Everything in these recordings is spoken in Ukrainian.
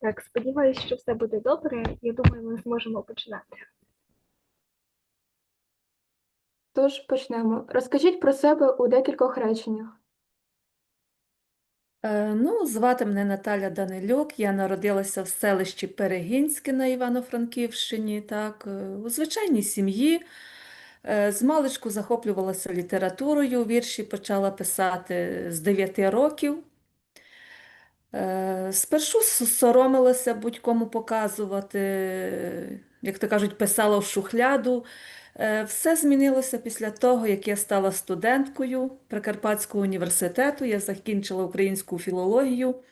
Так, сподіваюся, що все буде добре. Я думаю, ми зможемо починати. Тож почнемо. Розкажіть про себе у декількох реченнях. Е, Ну, звати мене Наталя Данилюк. Я народилася в селищі Перегінське на Івано-Франківщині, так, е, у звичайній сім'ї. Е, З маличку захоплювалася літературою, вірші почала писати з 9 років. Е, Спершу соромилася будь-кому показувати, як то кажуть, писала в шухляду. Е, Все змінилося після того, як я стала студенткою Прикарпатського університету. Я закінчила українську філологію.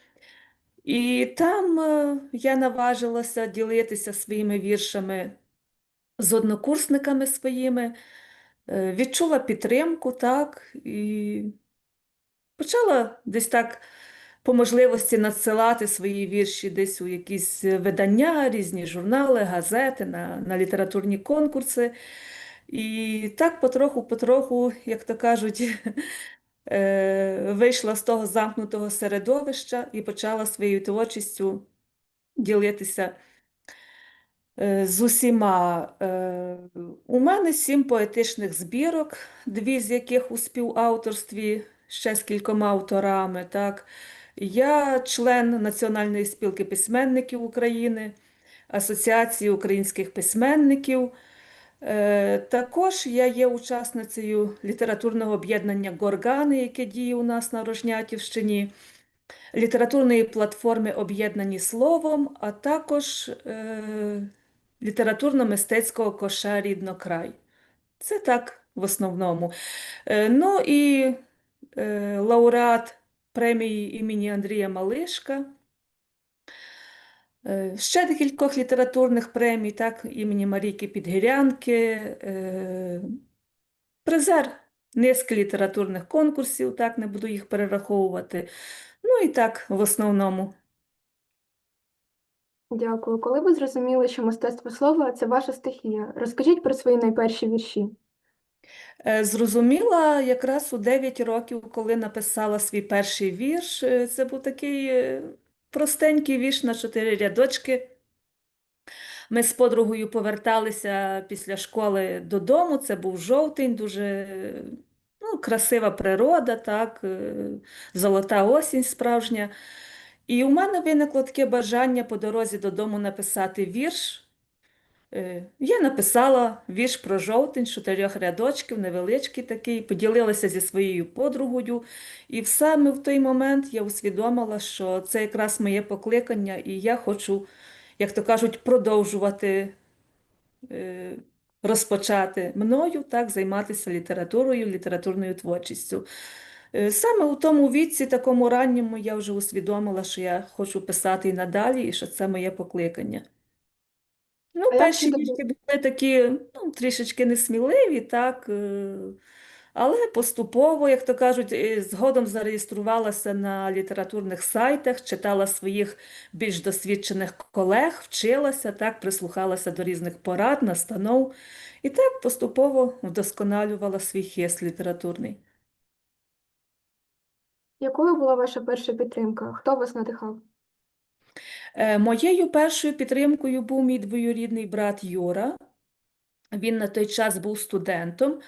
І там е, я наважилася ділитися своїми віршами з однокурсниками своїми, відчула підтримку, так, і почала десь так по можливості надсилати свої вірші десь у якісь видання, різні журнали, газети, на, на літературні конкурси. І так потроху-потроху, як то кажуть, е, вийшла з того замкнутого середовища і почала своєю творчістю ділитися е, з усіма. Е, У мене сім поетичних збірок, дві з яких у співавторстві ще з кількома авторами. Так. Я член Національної спілки письменників України, Асоціації українських письменників. Е, Також я є учасницею літературного об'єднання Горгани, яке діє у нас на Рожнятівщині, літературної платформи Об'єднані словом, а також е, літературно-мистецького коша Ріднокрай. Це так в основному. Е, Ну і лауреат премії імені Андрія Малишка. Е, Ще декількох літературних премій, так, імені Марійки Підгірянки, е, призер низки літературних конкурсів, так, не буду їх перераховувати. Ну і так, в основному. Дякую. Коли ви зрозуміли, що мистецтво слова це ваша стихія, розкажіть про свої найперші вірші. Е, Зрозуміла якраз у 9 років, коли написала свій перший вірш. Е, Це був такий е, простенький вірш на чотири рядочки. Ми з подругою поверталися після школи додому. Це був жовтень, дуже ну, красива природа, так, золота осінь справжня. І у мене виникло таке бажання по дорозі додому написати вірш. Е, Я написала вірш про жовтень, чотирьох рядочків, невеличкий такий, поділилася зі своєю подругою. І саме в той момент я усвідомила, що це якраз моє покликання, і я хочу, як то кажуть, продовжувати е, розпочати мною, так, займатися літературою, літературною творчістю. Е, Саме у тому віці, такому ранньому, я вже усвідомила, що я хочу писати і надалі, і що це моє покликання. Ну, А як перші це вірші були такі, ну, трішечки несміливі, так, е, але поступово, як то кажуть, е, згодом зареєструвалася на літературних сайтах, читала своїх більш досвідчених колег, вчилася, так, прислухалася до різних порад, настанов, і так поступово вдосконалювала свій хист літературний. Якою була ваша перша підтримка? Хто вас надихав? Е, Моєю першою підтримкою був мій двоюрідний брат Юра. Він на той час був студентом.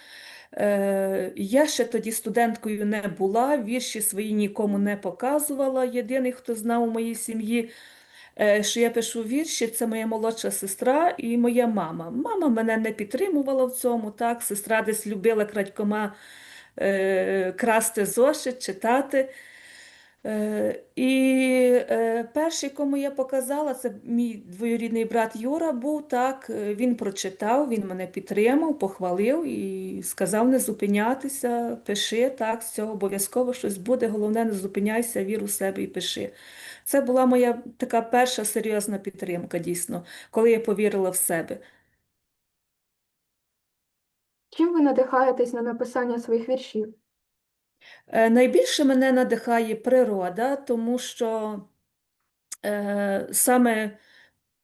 Е, Я ще тоді студенткою не була, вірші свої нікому не показувала. Єдиний, хто знав у моїй сім'ї, е, що я пишу вірші, це моя молодша сестра і моя мама. Мама мене не підтримувала в цьому, так, сестра десь любила крадькома красти зошит, читати. Е, І е, перший, кому я показала, це мій двоюрідний брат Юра був так. е, Він прочитав, він мене підтримав, похвалив і сказав не зупинятися, пиши так, з цього обов'язково щось буде. Головне, не зупиняйся, вір у себе і пиши. Це була моя така перша серйозна підтримка, дійсно, коли я повірила в себе. Чим ви надихаєтесь на написання своїх віршів? Е, Найбільше мене надихає природа, тому що е, саме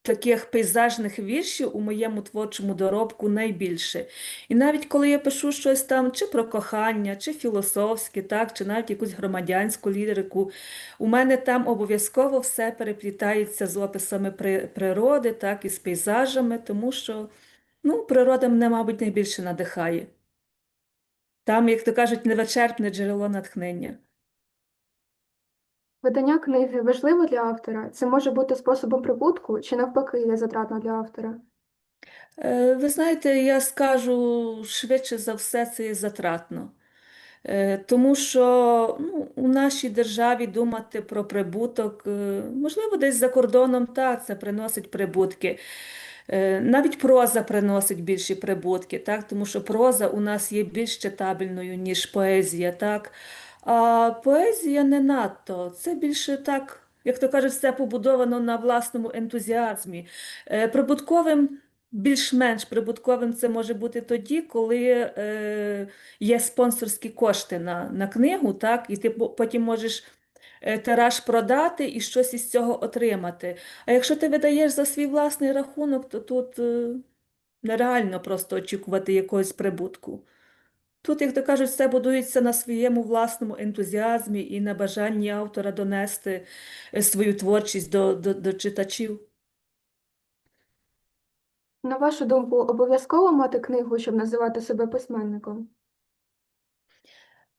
таких пейзажних віршів у моєму творчому доробку найбільше. І навіть коли я пишу щось там чи про кохання, чи філософське, так, чи навіть якусь громадянську лірику, у мене там обов'язково все переплітається з описами при- природи, так, і з пейзажами, тому що ну, природа мене, мабуть, найбільше надихає. Там, як то кажуть, невичерпне джерело натхнення. Видання книги важливо для автора? Це може бути способом прибутку чи навпаки є затратно для автора? Е, Ви знаєте, я скажу швидше за все, це є затратно. Е, Тому що ну, у нашій державі думати про прибуток, е, можливо, десь за кордоном, так, це приносить прибутки. Е, Навіть проза приносить більші прибутки, так, тому що проза у нас є більш читабельною, ніж поезія, так. А поезія не надто. Це більше так, як то кажуть, все побудовано на власному ентузіазмі. Е, Прибутковим, більш-менш прибутковим це може бути тоді, коли е, є спонсорські кошти на, на книгу, так, і ти потім можеш тираж продати і щось із цього отримати. А якщо ти видаєш за свій власний рахунок, то тут е, нереально просто очікувати якогось прибутку. Тут, як то кажуть, все будується на своєму власному ентузіазмі і на бажанні автора донести е, свою творчість до, до, до читачів. На вашу думку, обов'язково мати книгу, щоб називати себе письменником?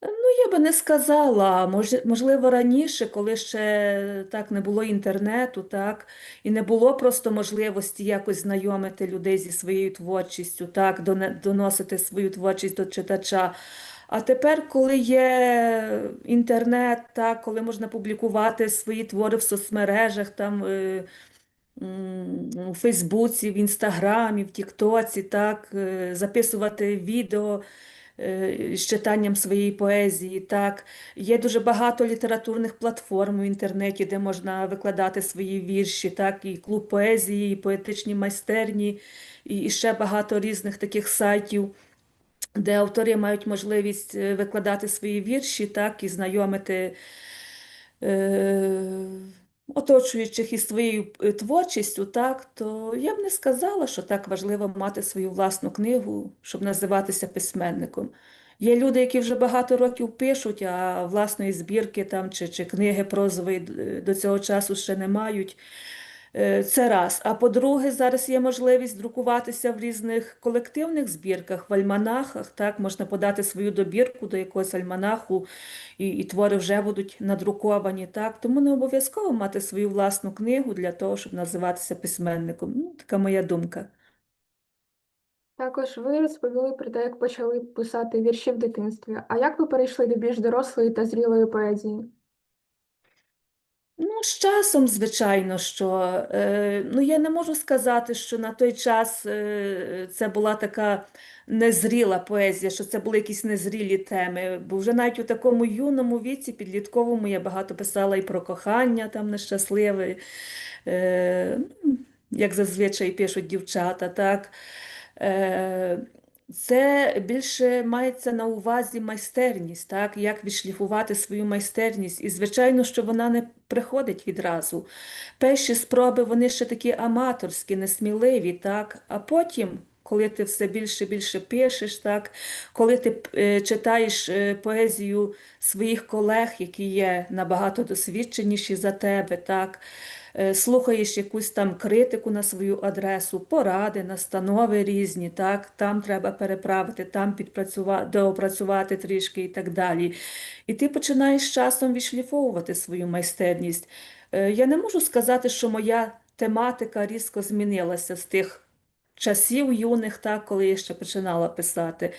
Ну, я би не сказала. Мож- Можливо, раніше, коли ще так не було інтернету, так, і не було просто можливості якось знайомити людей зі своєю творчістю, так, доносити свою творчість до читача. А тепер, коли є інтернет, так, коли можна публікувати свої твори в соцмережах, там, е, у Фейсбуці, в Інстаграмі, в Тіктоці, так, е, записувати відео з читанням своєї поезії. Так. Є дуже багато літературних платформ в інтернеті, де можна викладати свої вірші, так, і клуб поезії, і поетичні майстерні, і і ще багато різних таких сайтів. Де автори мають можливість е, викладати свої вірші, так, і знайомити е, оточуючих із своєю е, творчістю, так, то я б не сказала, що так важливо мати свою власну книгу, щоб називатися письменником. Є люди, які вже багато років пишуть, а власної збірки там, чи, чи книги прозової е, до цього часу ще не мають. Е, Це раз. А по-друге, зараз є можливість друкуватися в різних колективних збірках, в альманахах. Так, можна подати свою добірку до якогось альманаху, і, і твори вже будуть надруковані. Так, тому не обов'язково мати свою власну книгу для того, щоб називатися письменником. Ну, така моя думка. Також ви розповіли про те, як почали писати вірші в дитинстві. А як ви перейшли до більш дорослої та зрілої поезії? Ну, з часом, звичайно, що е, ну, я не можу сказати, що на той час е, це була така незріла поезія, що це були якісь незрілі теми. Бо вже навіть у такому юному віці, підлітковому, я багато писала і про кохання там нещасливе, е, ну, як зазвичай пишуть дівчата, так. Е, це більше мається на увазі майстерність, так? Як відшліфувати свою майстерність. І, звичайно, що вона не приходить відразу. Перші спроби вони ще такі аматорські, несміливі, так? А потім, коли ти все більше більше пишеш, так? Коли ти е, читаєш е, поезію своїх колег, які є набагато досвідченіші за тебе, так? Е, слухаєш якусь там критику на свою адресу, поради, настанови різні, так, там треба переправити, там підпрацювати, доопрацювати трішки і так далі. І ти починаєш часом відшліфовувати свою майстерність. Е, Я не можу сказати, що моя тематика різко змінилася з тих часів юних, так, коли я ще починала писати.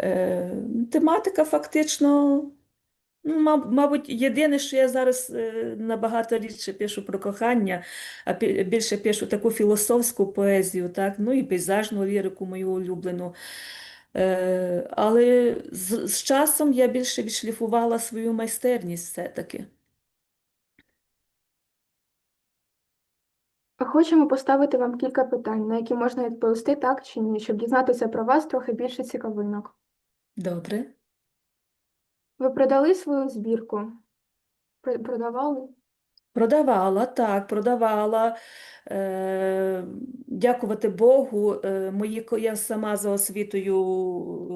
Е, Тематика фактично. Ну, маб- Мабуть, єдине, що я зараз е, набагато рідше пишу про кохання, а пі- більше пишу таку філософську поезію, так? Ну і пейзажну лірику мою улюблену. Е, але з, з часом я більше відшліфувала свою майстерність все-таки. Хочемо поставити вам кілька питань, на які можна відповісти так чи ні, щоб дізнатися про вас трохи більше цікавинок. Добре. Ви продали свою збірку? Пр- Продавали? Продавала, так, продавала. Е, дякувати Богу, е, мої, я сама за освітою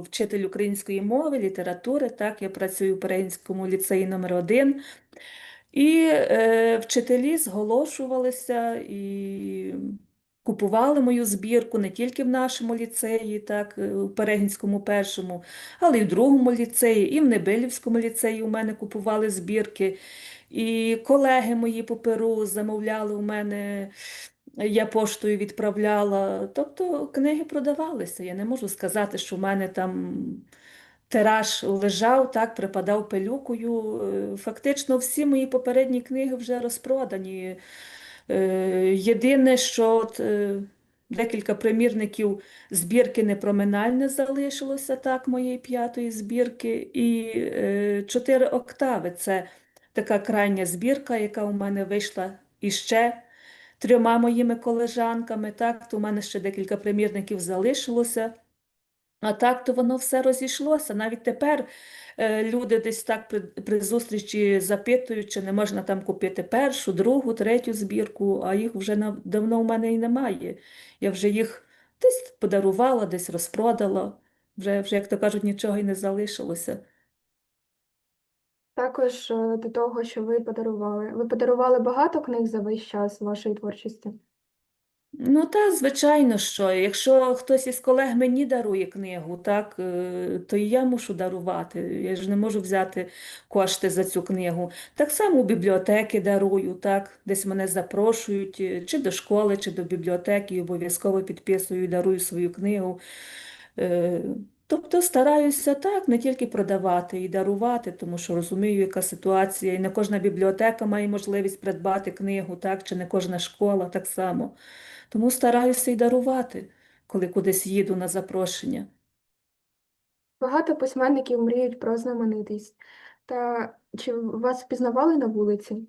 вчитель української мови, літератури, так, я працюю в Перегінському ліцеї номер 1 І е, вчителі зголошувалися і купували мою збірку не тільки в нашому ліцеї, так, е, у Перегінському першому, але й в другому ліцеї, і в Небилівському ліцеї у мене купували збірки. І колеги мої по Перу замовляли у мене, я поштою відправляла. Тобто книги продавалися. Я не можу сказати, що в мене там тираж лежав, так, припадав пилюкою. Е, Фактично всі мої попередні книги вже розпродані. Е, Єдине, що от, е, декілька примірників збірки непроминальне залишилося, так, моєї п'ятої збірки, і е, чотири октави. Це така крайня збірка, яка у мене вийшла іще трьома моїми колежанками. Так, то у мене ще декілька примірників залишилося. А так то воно все розійшлося. Навіть тепер е, люди десь так при, при зустрічі запитують, чи не можна там купити першу, другу, третю збірку, а їх вже на- давно в мене і немає. Я вже їх десь подарувала, десь розпродала. Вже, вже, як то кажуть, нічого й не залишилося. Також е, до того, що ви подарували. Ви подарували багато книг за весь час вашої творчості? Ну, та, звичайно, що якщо хтось із колег мені дарує книгу, так, е, то і я мушу дарувати. Я ж не можу взяти кошти за цю книгу. Так само у бібліотеки дарую, так, десь мене запрошують, е, чи до школи, чи до бібліотеки, обов'язково підписую і дарую свою книгу. Е, Тобто стараюся так не тільки продавати і дарувати, тому що розумію, яка ситуація, і не кожна бібліотека має можливість придбати книгу, так, чи не кожна школа так само. Тому стараюся і дарувати, коли кудись їду на запрошення. Багато письменників мріють про знаменитість. Та чи вас впізнавали на вулиці?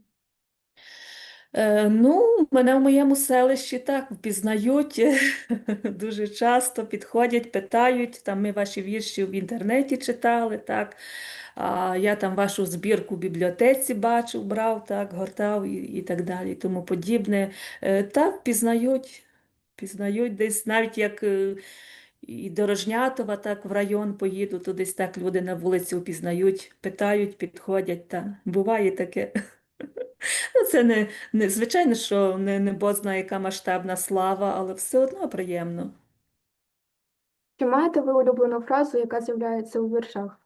Е, ну, мене в моєму селищі так впізнають дуже часто, підходять, питають, там ми ваші вірші в інтернеті читали, так, а я там вашу збірку в бібліотеці бачив, брав, так, гортав і, і так далі, тому подібне. Е, так, впізнають, впізнають десь навіть як е, і до Рожнятова, так, в район поїду, то десь так люди на вулиці впізнають, питають, підходять, та буває таке. Ну, це не, не звичайно, що не, не бозна яка масштабна слава, але все одно приємно. Чи маєте ви улюблену фразу, яка з'являється у віршах?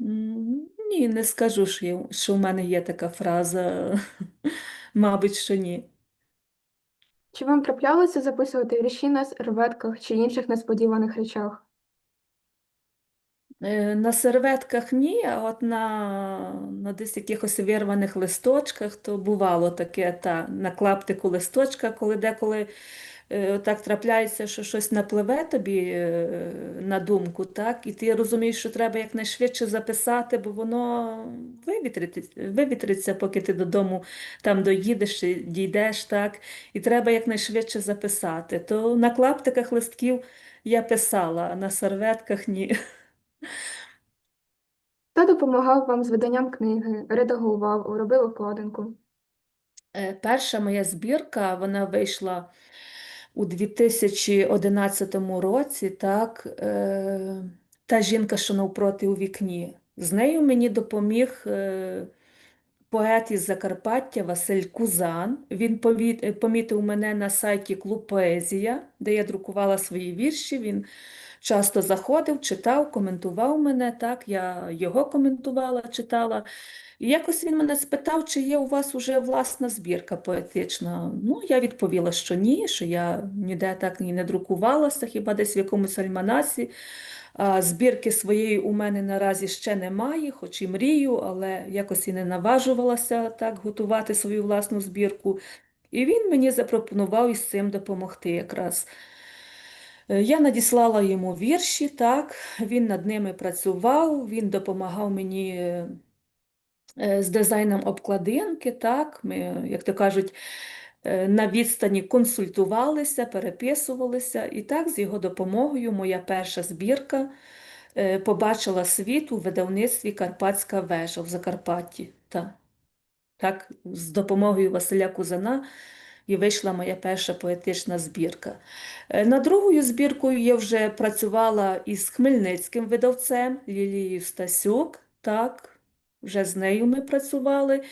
М, Ні, не скажу, що в мене є така фраза. Мабуть, що ні. Чи вам траплялося записувати вірші на серветках чи інших несподіваних речах? Е, На серветках ні, а от на, на десь якихось вирваних листочках, то бувало таке, та, на клаптику листочка, коли деколи е, так трапляється, що щось напливе тобі е, на думку, так, і ти розумієш, що треба якнайшвидше записати, бо воно вивітриться, вивітриться, поки ти додому там доїдеш чи дійдеш, так, і треба якнайшвидше записати. То на клаптиках листків я писала, а на серветках ні. Хто допомагав вам з виданням книги, редагував, робив обкладинку? Е, Перша моя збірка, вона вийшла у 2011 році, так, е, та жінка, що навпроти у вікні. З нею мені допоміг е, поет із Закарпаття Василь Кузан. Він помітив мене на сайті Клуб Поезія, де я друкувала свої вірші. Він часто заходив, читав, коментував мене. Так, я його коментувала, читала. І якось він мене спитав, чи є у вас уже власна збірка поетична. Ну, я відповіла, що ні, що я ніде так і не друкувалася, хіба десь в якомусь альманасі. Збірки своєї у мене наразі ще немає, хоч і мрію, але якось і не наважувалася так готувати свою власну збірку. І він мені запропонував із цим допомогти якраз. Е, Я надіслала йому вірші, так, він над ними працював, він допомагав мені е, з дизайном обкладинки, так, ми, як то кажуть, на відстані консультувалися, переписувалися, і так, з його допомогою моя перша збірка е, побачила світ у видавництві Карпатська вежа в Закарпатті. Так. Так, з допомогою Василя Кузана і вийшла моя перша поетична збірка. Е, Над другою збіркою я вже працювала із хмельницьким видавцем Лілією Стасюк. Так, вже з нею ми працювали.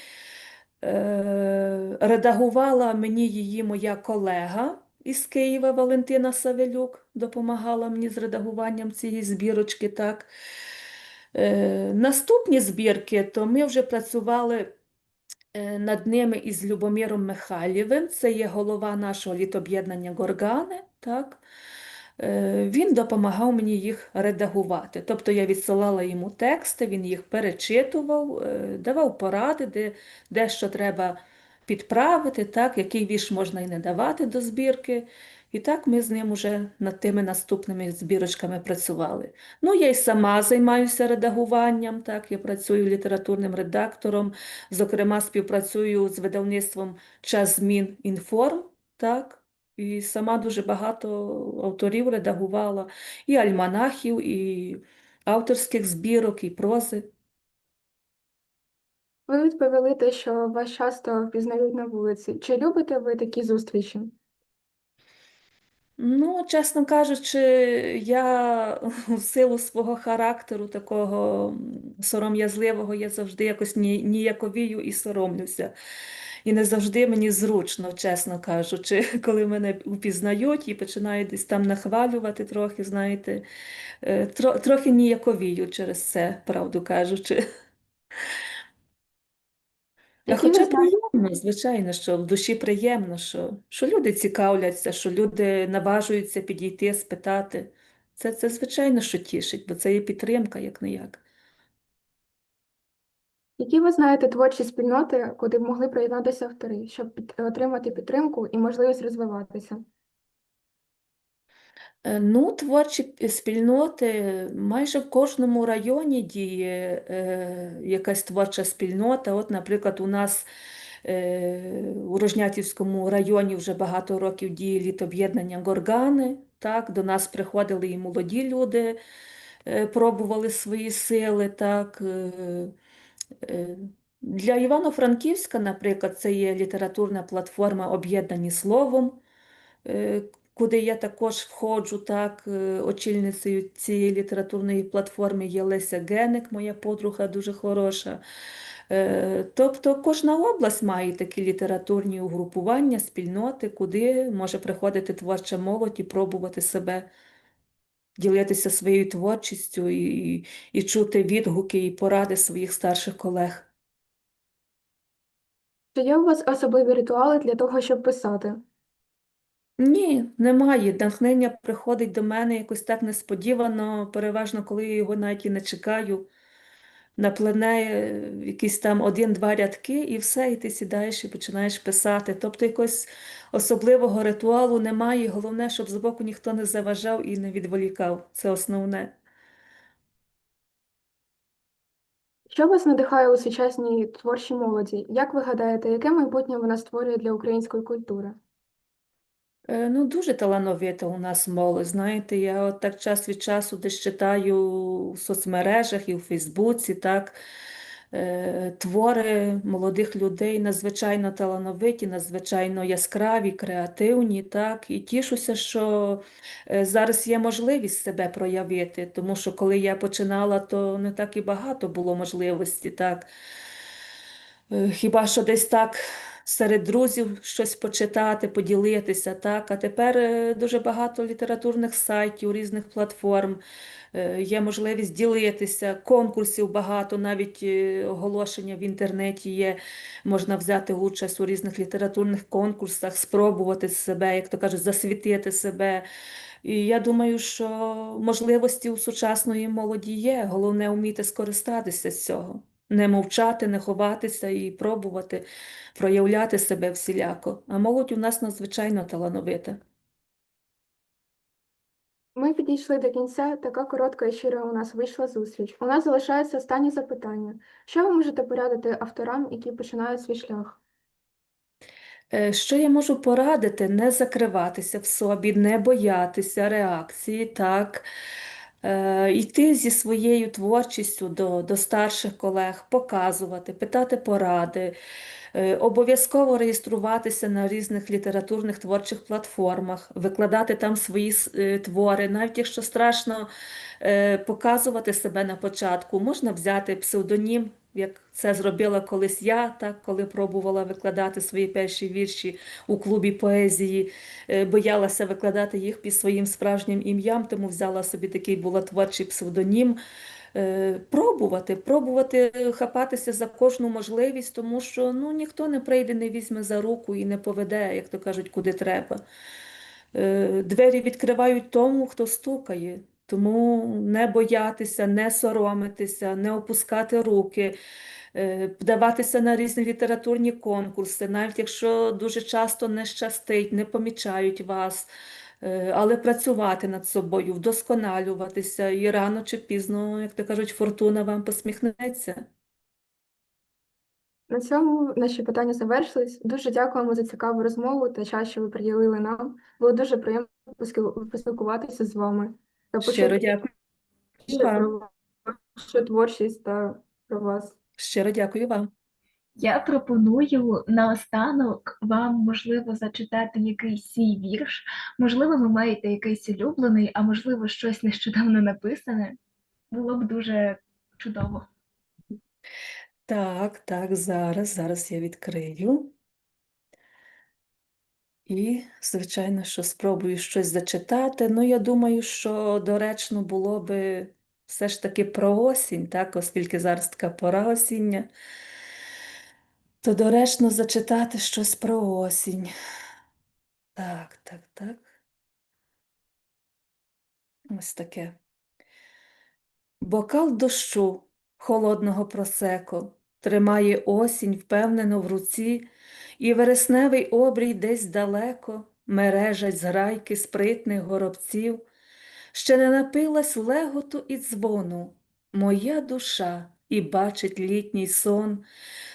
Е, Редагувала мені її моя колега із Києва Валентина Савелюк, допомагала мені з редагуванням цієї збірочки. Так. Е, Наступні збірки, то ми вже працювали е, над ними із Любомиром Михайлівим, це є голова нашого літоб'єднання Горгани, так? Е, Він допомагав мені їх редагувати. Тобто я відсилала йому тексти, він їх перечитував, е, давав поради, де, де що треба підправити, так? Який вірш можна і не давати до збірки. І так ми з ним уже над тими наступними збірочками працювали. Ну, я й сама займаюся редагуванням, так, я працюю літературним редактором, зокрема, співпрацюю з видавництвом Час змін інформ, так, і сама дуже багато авторів редагувала, і альманахів, і авторських збірок, і прози. Ви відповіли те, що вас часто впізнають на вулиці. Чи любите ви такі зустрічі? Ну, чесно кажучи, я в силу свого характеру такого сором'язливого, я завжди якось ніяковію і соромлюся. І не завжди мені зручно, чесно кажучи, коли мене упізнають і починають десь там нахвалювати трохи, знаєте, Е, тро- трохи ніяковію через це, правду кажучи. А хоча приємно, звичайно, що в душі приємно, що, що люди цікавляться, що люди наважуються підійти, спитати. Це, це звичайно, що тішить, бо це є підтримка, як не як. Які ви знаєте творчі спільноти, куди могли приєднатися автори, щоб під- отримати підтримку і можливість розвиватися? Е, Ну, творчі спільноти майже в кожному районі діє е, якась творча спільнота. От, наприклад, у нас е, у Рожнятівському районі вже багато років діє літоб'єднання Горгани. Так, до нас приходили і молоді люди, е, пробували свої сили. Так, е. Для Івано-Франківська, наприклад, це є літературна платформа Об'єднані словом е, куди я також входжу, так, е, очільницею цієї літературної платформи є Леся Геник, моя подруга дуже хороша. Е, Тобто кожна область має такі літературні угрупування, спільноти, куди може приходити творча молодь і пробувати себе, ділитися своєю творчістю і, і чути відгуки і поради своїх старших колег. Чи є у вас особливі ритуали для того, щоб писати? Ні, немає. Натхнення приходить до мене якось так несподівано, переважно, коли я його навіть і не чекаю. Наплене е, якісь там один-два рядки, і все, і ти сідаєш і починаєш писати. Тобто якогось особливого ритуалу немає. Головне, щоб збоку ніхто не заважав і не відволікав. Це основне. Що вас надихає у сучасній творчій молоді? Як ви гадаєте, яке майбутнє вона створює для української культури? Е, Ну, дуже талановита у нас молодь. Знаєте, я от так час від часу десь читаю в соцмережах і в Фейсбуці, так, е, твори молодих людей надзвичайно талановиті, надзвичайно яскраві, креативні, так, і тішуся, що е, зараз є можливість себе проявити, тому що коли я починала, то не так і багато було можливості, так. Е, Хіба що десь так серед друзів щось почитати, поділитися, так? А тепер е, дуже багато літературних сайтів, різних платформ. Е, Є можливість ділитися, конкурсів багато, навіть е, оголошення в інтернеті є. Можна взяти участь у різних літературних конкурсах, спробувати себе, як то кажуть, засвітити себе. І я думаю, що можливості у сучасної молоді є. Головне вміти скористатися з цього. Не мовчати, не ховатися і пробувати проявляти себе всіляко. А молодь у нас надзвичайно талановита. Ми підійшли до кінця, така коротка і щира у нас вийшла зустріч. У нас залишається останнє запитання. Що ви можете порадити авторам, які починають свій шлях? Е, Що я можу порадити? Не закриватися в собі, не боятися реакції, так. Е, йти зі своєю творчістю до, до старших колег, показувати, питати поради, е, обов'язково реєструватися на різних літературних творчих платформах, викладати там свої е, твори, навіть якщо страшно показувати себе на початку, можна взяти псевдонім. Як це зробила колись я, так, коли пробувала викладати свої перші вірші у клубі поезії, е, боялася викладати їх під своїм справжнім ім'ям, тому взяла собі такий була творчий псевдонім. Е, Пробувати, пробувати хапатися за кожну можливість, тому що ну, ніхто не прийде, не візьме за руку і не поведе, як то кажуть, куди треба. Е, Двері відкривають тому, хто стукає. Тому не боятися, не соромитися, не опускати руки, е, вдаватися на різні літературні конкурси, навіть якщо дуже часто не щастить, не помічають вас, е, але працювати над собою, вдосконалюватися, і рано чи пізно, як то кажуть, фортуна вам посміхнеться. На цьому наші питання завершились. Дуже дякуємо за цікаву розмову та час, що ви приділили нам. Було дуже приємно поспілкуватися з вами та Щиро дякую вам. вашу творчість та про вас. Щиро дякую вам. Я пропоную наостанок вам, можливо, зачитати якийсь свій вірш. Можливо, ви маєте якийсь улюблений, а можливо, щось нещодавно написане. Було б дуже чудово. Так, так, зараз, зараз я відкрию. І, звичайно, що спробую щось зачитати. Ну, я думаю, що доречно було би все ж таки про осінь, так, оскільки зараз така пора осіння, то доречно зачитати щось про осінь. Так, так, так. Ось таке. Бокал дощу, холодного просеко, тримає осінь впевнено в руці, і вересневий обрій десь далеко мережать зграйки спритних горобців. Ще не напилась леготу і дзвону моя душа і бачить літній сон,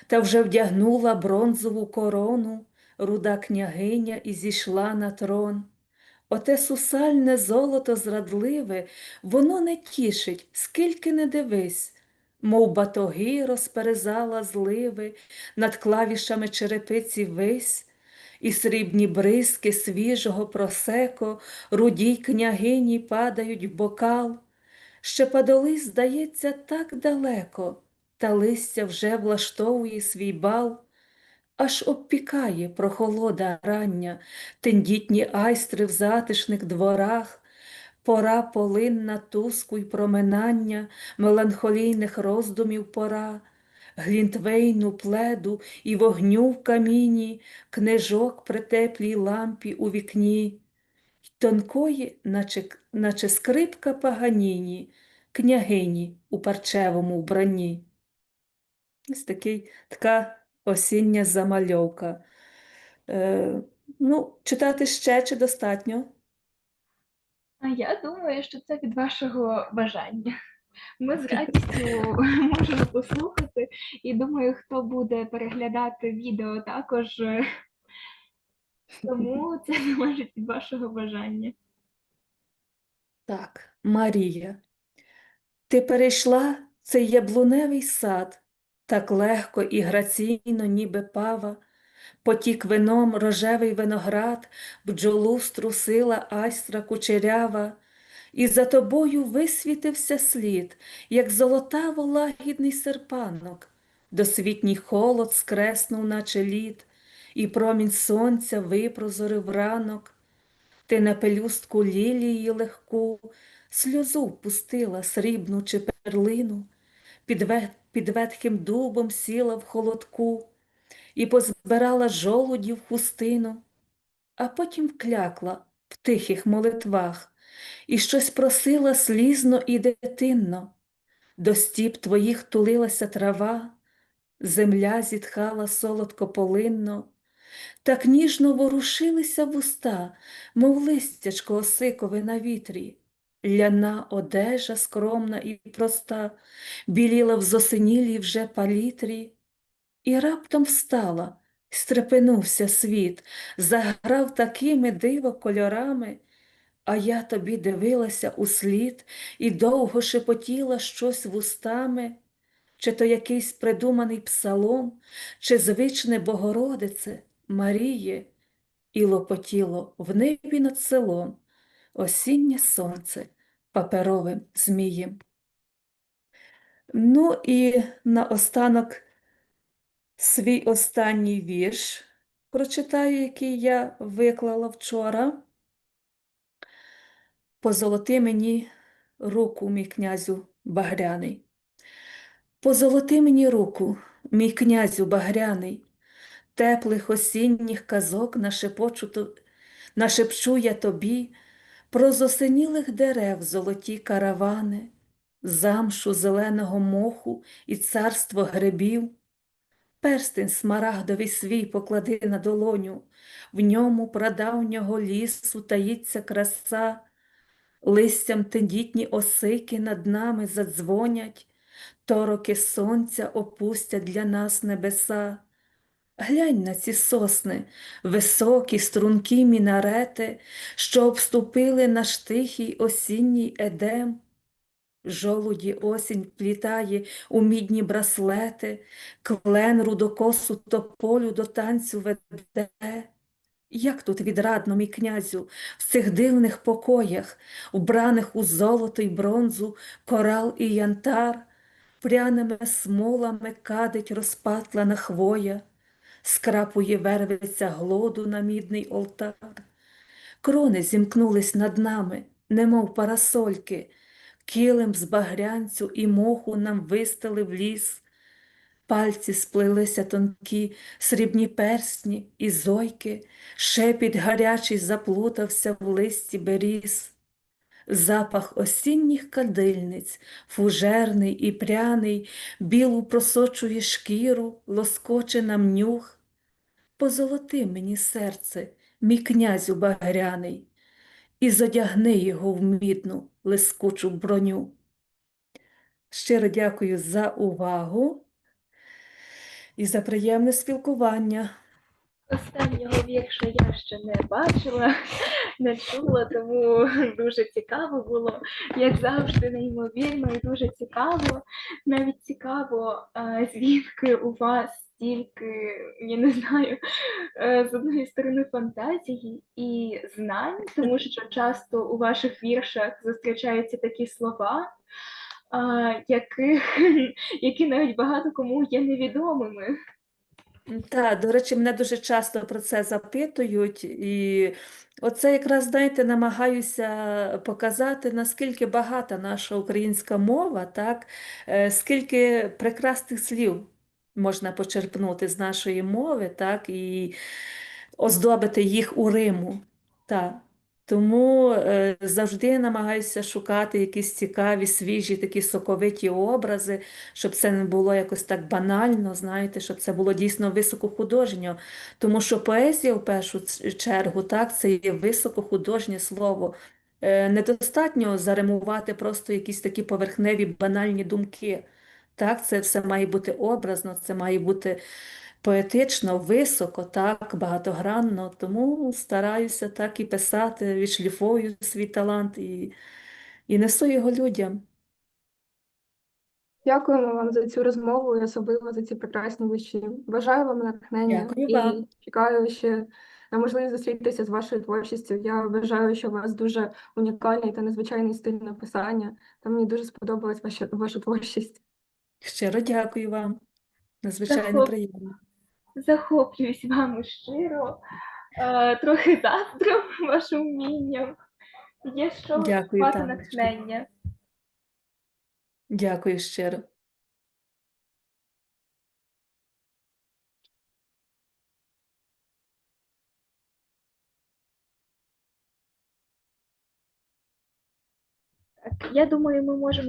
та вже вдягнула бронзову корону, руда княгиня і зійшла на трон. Оте сусальне золото зрадливе, воно не тішить, скільки не дивись, мов батоги розперезала зливи, над клавішами черепиці вись, і срібні бризки свіжого просеко, рудій княгині падають в бокал. Ще падолись, здається, так далеко, та листя вже влаштовує свій бал, аж обпікає прохолода рання, тендітні айстри в затишних дворах, пора полинна туску й проминання, меланхолійних роздумів пора, глінтвейну пледу і вогню в каміні, книжок при теплій лампі у вікні, й тонкої, наче, наче скрипка Паганіні, княгині у парчевому вбранні. Ось такий, така осіння замальовка. Е, ну, читати ще чи достатньо? А я думаю, що це від вашого бажання. Ми з радістю можемо послухати, і думаю, хто буде переглядати відео також. е, Тому це залежить від вашого бажання. Так, Марія, ти перейшла цей яблуневий сад, так легко і граційно, ніби пава, потік вином рожевий виноград, бджолу струсила айстра кучерява, і за тобою висвітився слід, як золотаво лагідний серпанок, досвітній холод скреснув, наче лід, і промінь сонця випрозорив ранок. Ти на пелюстку лілії легку, сльозу впустила срібну чи перлину, під, ве- під ветхим дубом сіла в холодку і позбирала жолудів хустину, а потім вклякла в тихих молитвах і щось просила слізно і дитинно. До стіп твоїх тулилася трава, земля зітхала солодко полинно, так ніжно ворушилися вуста, мов листячко осикове на вітрі. Ляна одежа скромна і проста, біліла в зосенілій вже палітрі, і раптом встала, стрепенувся світ, заграв такими диво кольорами, а я тобі дивилася услід і довго шепотіла щось вустами, чи то якийсь придуманий псалом, чи звичне Богородице, Маріє, і лопотіло в небі над селом осіннє сонце паперовим змієм. Ну і наостанок свій останній вірш прочитаю, який я виклала вчора. Позолоти мені руку, мій князю багряний. Позолоти мені руку, мій князю багряний, теплих осінніх казок нашепчу я тобі про зосенілих дерев золоті каравани, замшу зеленого моху і царство грибів. Перстень смарагдовий свій поклади на долоню, в ньому прадавнього лісу таїться краса, листям тендітні осики над нами задзвонять, тороки сонця опустять для нас небеса. Глянь на ці сосни, високі, стрункі мінарети, що обступили наш тихий осінній едем. Жолуді осінь плітає у мідні браслети, клен рудокосу тополю до танцю веде. Як тут відрадно, мій князю, в цих дивних покоях, вбраних у золото й бронзу, корал і янтар, пряними смолами кадить розпатлана хвоя, скрапує вервиця глоду на мідний олтар. Крони зімкнулись над нами, немов парасольки, килим з багрянцю і моху нам вистелив ліс. Пальці сплилися тонкі, срібні персні і зойки, шепіт гарячий заплутався в листі беріз. Запах осінніх кадильниць, фужерний і пряний, білу просочує шкіру, лоскоче нам нюх. Позолоти мені серце, мій князю багряний, і задягни його в мідну лискучу броню. Щиро дякую за увагу і за приємне спілкування. Останнього вірша я ще не бачила, не чула, тому дуже цікаво було. Як завжди, неймовірно і дуже цікаво. Навіть цікаво, звідки у вас стільки, я не знаю, е, з одної сторони фантазії і знань, тому що часто у ваших віршах зустрічаються такі слова, яких, які навіть багато кому є невідомими. Так, до речі, мене дуже часто про це запитують, і оце якраз, знаєте, намагаюся показати, наскільки багата наша українська мова, так, е, скільки прекрасних слів можна почерпнути з нашої мови, так, і оздобити їх у Риму. Так. Тому е, завжди намагаюся шукати якісь цікаві, свіжі, такі соковиті образи, щоб це не було якось так банально, знаєте, щоб це було дійсно високохудожньо. Тому що поезія, в першу чергу, так, це є високохудожнє слово. Е, Недостатньо заримувати просто якісь такі поверхневі банальні думки. Так, це все має бути образно, це має бути поетично, високо, так, багатогранно. Тому стараюся так і писати, відшліфовую свій талант і, і несу його людям. Дякуємо вам за цю розмову і особливо за ці прекрасні вірші. Бажаю вам натхнення Дякую і вам. чекаю ще на можливість зустрітися з вашою творчістю. Я вважаю, що у вас дуже унікальний та незвичайний стиль написання. Та мені дуже сподобалась ваша, ваша творчість. Щиро дякую вам. Надзвичайно Захоп- приємно. захоплююсь вами щиро, е, трохи заздрю вашим вмінням. Є що Дякую, мати Танечко. натхнення. Дякую щиро. Так, я думаю, ми можемо